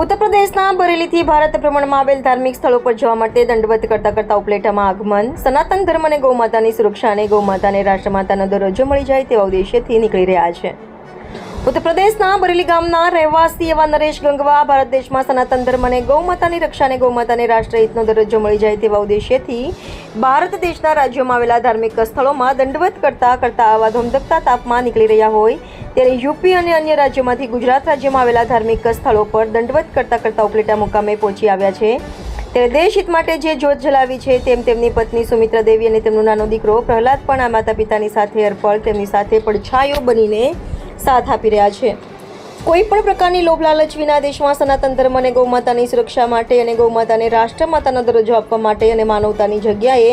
ઉત્તર પ્રદેશના બરેલીથી ભારત ભ્રમણમાં આવેલ ધાર્મિક સ્થળો પર જવા માટે દંડવત કરતા કરતા ઉપલેટામાં આગમન. સનાતન ધર્મ અને ગૌમાતાની સુરક્ષા અને ગૌમાતાને રાષ્ટ્રમાતાનો દરજ્જો મળી જાય તેવા ઉદ્દેશ્યથી નીકળી રહ્યા છે. ઉત્તર પ્રદેશના બરેલી ગામના રહેવાસી એવા નરેશ ગંગવા ભારત દેશમાં સનાતન ધર્મ અને ગૌમાતાની રક્ષા અને ગૌમાતાને રાષ્ટ્રહિતનો દરજ્જો મળી જાય તેવા ઉદ્દેશ્યથી ભારત દેશના રાજ્યોમાં આવેલા ધાર્મિક સ્થળોમાં દંડવત કરતા કરતા આવા ધમધકતા તાપમાં નીકળી રહ્યા હોય ત્યારે યુપી અને અન્ય રાજ્યોમાંથી ગુજરાત રાજ્યમાં આવેલા ધાર્મિક સ્થળો પર દંડવત કરતા કરતા ઉપલેટા મુકામે પહોંચી આવ્યા છે. ત્યારે દેશહિત માટે જે જોત જલાવી છે તેમ તેમની પત્ની સુમિત્રા દેવી અને તેમનો નાનો દીકરો પ્રહલાદ પણ આ માતા પિતાની સાથે અર્પણ, તેમની સાથે પડછાયો બનીને સાથ આપી રહ્યા છે. કોઈ પણ પ્રકારની લોભ લાલચ વિના દેશમાં સનાતન ધર્મ અને ગૌમાતાની સુરક્ષા માટે અને ગૌમાતાને રાષ્ટ્રમાતાનો દરજ્જો આપવા માટે અને માનવતાની જગ્યાએ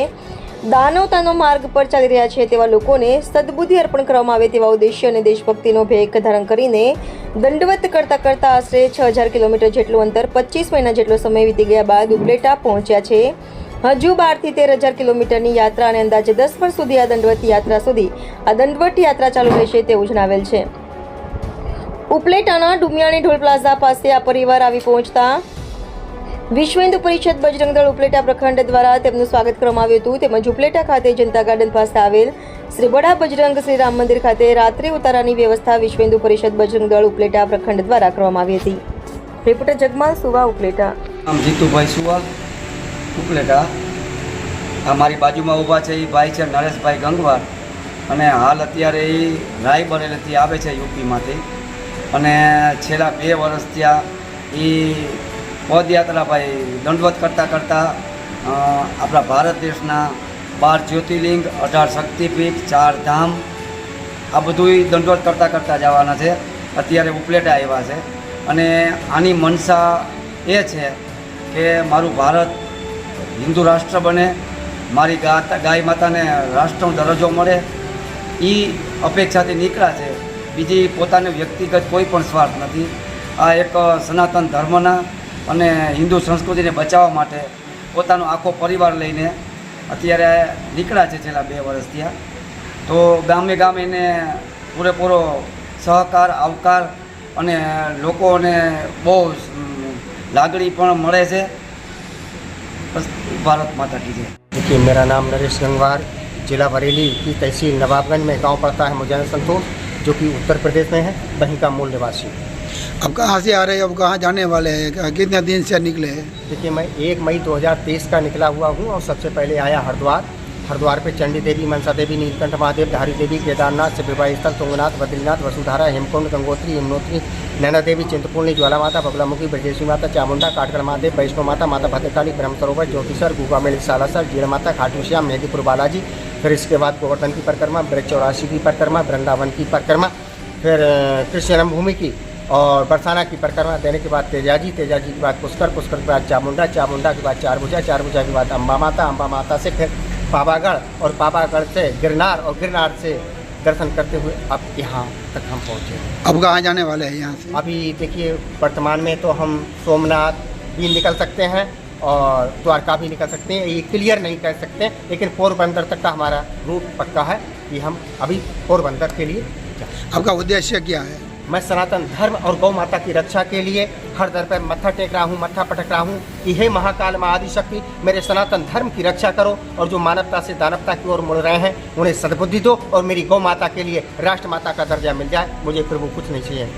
દાનવતાનો માર્ગ પર ચાલી રહ્યા છે તેવા લોકોને સદબુદ્ધિ અર્પણ કરવામાં આવે તેવા ઉદ્દેશ્ય અને દેશભક્તિનો ભેખ ધારણ કરીને દંડવત કરતા કરતા આશરે છ હજાર કિલોમીટર જેટલું અંતર પચીસ મહિના જેટલો સમય વીતી ગયા બાદ ઉપલેટા પહોંચ્યા છે. હજુ બારથી તેર હજાર કિલોમીટરની યાત્રા અને અંદાજે દસ વર્ષ સુધી આ દંડવત યાત્રા સુધી આ દંડવત યાત્રા ચાલુ રહેશે તેવું જણાવેલ છે. ઉપલેટાના ડુમિયાણી ઢોલ પ્લાઝા પાસે આ પરિવાર આવી પહોંચતા વિશ્વ હિન્દુ પરિષદ બજરંગ દળ ઉપલેટા પ્રખંડ દ્વારા તેમનું સ્વાગત કરવામાં આવ્યું હતું. તેમજ ઉપલેટા ખાતે જનતા ગાર્ડન પાસે આવેલ શ્રી બડા બજરંગ શ્રી રામ મંદિર ખાતે રાત્રિ ઉતારાની વ્યવસ્થા વિશ્વ હિન્દુ પરિષદ બજરંગ દળ ઉપલેટા પ્રખંડ દ્વારા કરવામાં આવી હતી. રિપોર્ટર જગમાલ સુવા, ઉપલેટા. આમ જીતુભાઈ સુવા, ઉપલેટા. અમારી બાજુમાં ઊભા છે એ ભાઈ છે નરેશભાઈ ગંગવાર. અને હાલ અત્યારે એ રાયબરેલીથી આવે છે યુપીમાંથી. અને છેલ્લા બે વર્ષ ત્યાં એ પદયાત્રા ભાઈ દંડવત કરતાં કરતાં આપણા ભારત દેશના બાર જ્યોતિર્લિંગ, અઢાર શક્તિપીઠ, ચાર ધામ, આ બધુંય દંડવત કરતાં કરતાં જવાના છે. અત્યારે ઉપલેટા આવ્યા છે. અને આની મનસા એ છે કે મારું ભારત હિન્દુ રાષ્ટ્ર બને, મારી ગાય માતાને રાષ્ટ્રનો દરજ્જો મળે એ અપેક્ષાથી નીકળ્યા છે. બીજી પોતાને વ્યક્તિગત કોઈ પણ સ્વાર્થ નથી આ એક સનાતન ધર્મના અને હિન્દુ સંસ્કૃતિને બચાવવા માટે પોતાનો આખો પરિવાર લઈને અત્યારે નીકળ્યા છે છેલ્લા બે વર્ષ ત્યાં તો ગામે ગામે એને પૂરેપૂરો સહકાર આવકાર અને લોકોને બહુ અમ, લાગણી પણ મળે છે બસ ભારત માતા કી જય देखिए मेरा नाम नरेश गंगवार जिला बरेली की तहसील नवाबगंज में गांव पड़ता है मुजैन संतोष जो कि उत्तर प्रदेश में है वहीं का मूल निवासी अब कहाँ से आ रहे हैं? अब कहाँ जाने वाले हैं? कितने दिन से निकले हैं? देखिए मैं एक मई 2023 का निकला हुआ हूँ और सबसे पहले आया हरिद्वार। हरिद्वार पे चंडी देवी मनसा देवी नीलकंठ महादेव धारी देवी केदारनाथ से विवाह स्थल तुंगनाथ बद्रीनाथ वसुधारा हेमकुंड गंगोत्री यमुनोत्री नैना देवी चिंतपूर्णी ज्वाला माता बगलामुखी ब्रजेश्वरी माता चामुंडा काटकर महादेव वैष्णो माता माता भद्रकाली ब्रह्म सरोवर ज्योतिसर गुगा मेल सालासर जीण माता खाटू श्याम मेहदीपुर बालाजी फिर इसके बाद गोवर्धन की परिक्रमा ब्रज चौरासी की परिक्रमा वृंदावन की परिक्रमा फिर कृष्ण जन्मभूमि की और बरसाना की परिक्रमा देने के बाद तेजाजी तेजाजी के बाद पुष्कर पुष्कर के बाद चामुंडा चामुंडा के बाद चारभुजा चारभुजा के बाद अम्बा माता अम्बा माता से फिर पावागढ़ और पावागढ़ से गिरनार और गिरनार से दर्शन करते हुए अब यहाँ तक हम पहुँचे अब कहाँ जाने वाले हैं यहाँ से? अभी देखिए वर्तमान में तो हम सोमनाथ भी निकल सकते हैं। और द्वारका भी निकल सकते हैं। ये क्लियर नहीं कर सकते लेकिन पोरबंदर तक का हमारा रूट पक्का है कि हम अभी पोरबंदर के लिए आपका उद्देश्य क्या है? मैं सनातन धर्म और गौ माता की रक्षा के लिए हर दर पर मत्था टेक रहा हूँ मत्था पटक रहा हूँ कि हे महाकाल माँ आदिशक्ति मेरे सनातन धर्म की रक्षा करो और जो मानवता से दानवता की ओर मुड़ रहे हैं उन्हें सद्बुद्धि दो और मेरी गौ माता के लिए राष्ट्र माता का दर्जा मिल जाए। मुझे प्रभु कुछ नहीं चाहिए।